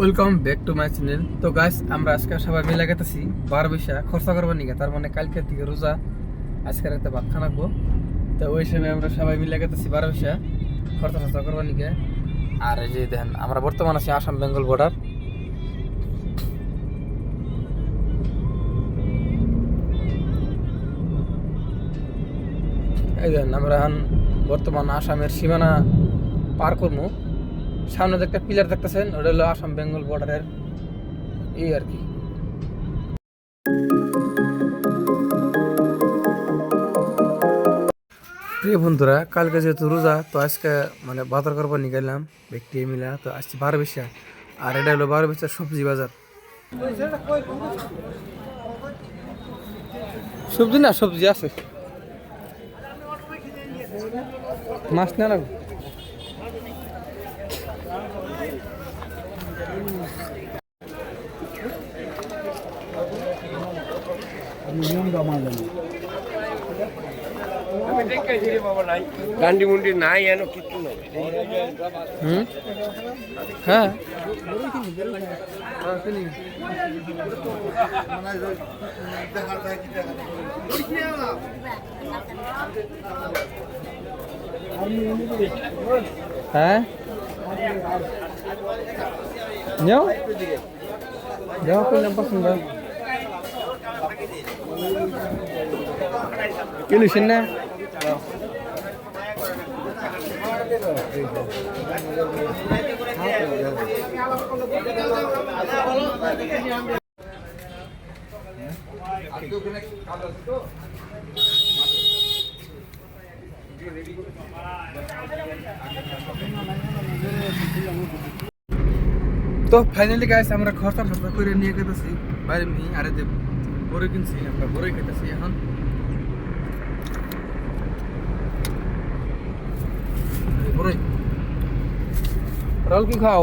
Welcome back to my channel তো guys আমরা আজকে সবাই মিলে গেতেছি বার বৈশা, খরচা করবার নিকে? তার মানে কালকে থেকে রোজা আজকে রাতে ভাত খানাবো তো ওই সময় আমরা সবাই মিলে গেতেছি বার বৈশা, খরচা খরচা করবার নিকে? আর এই যে দেখেন, আমরা বর্তমান আছি আসাম বেঙ্গল বর্ডার এই দেখেন, আমরা বর্তমান আসামের সীমানা পার করব। সামনে একটা পিলার দেখতেছেন, ওটা হলো আসাম বেঙ্গল বর্ডারের এই আর কি। প্রিয় বন্ধুরা, কালকে যেহেতু রোজা, তো আজকে মানে বাজার করবার নিয়ে গেলাম, ব্যক্তি মিলা, তো আসছি বারো বেশা আর এটা হলো বারো বেশা সবজি বাজার। সবজি না, সবজি আছে। মাছ না লাগবে? গান্ডি মুন্ডি নাই এন কিছু নাই হুম হ্যাঁ হ্যাঁ, কিনি। হ্যাঁ নিও যাও করলাম পছন্দ না? তো ফাইনালি গাইস আমরা খরচা খরচা করে নিয়ে গেতেছি। বাইরে নিয়ে আরে যে বড়ই কিনছি, আমরা বড়ই খেতেছি এখন। এই বড়ই রল কি খাও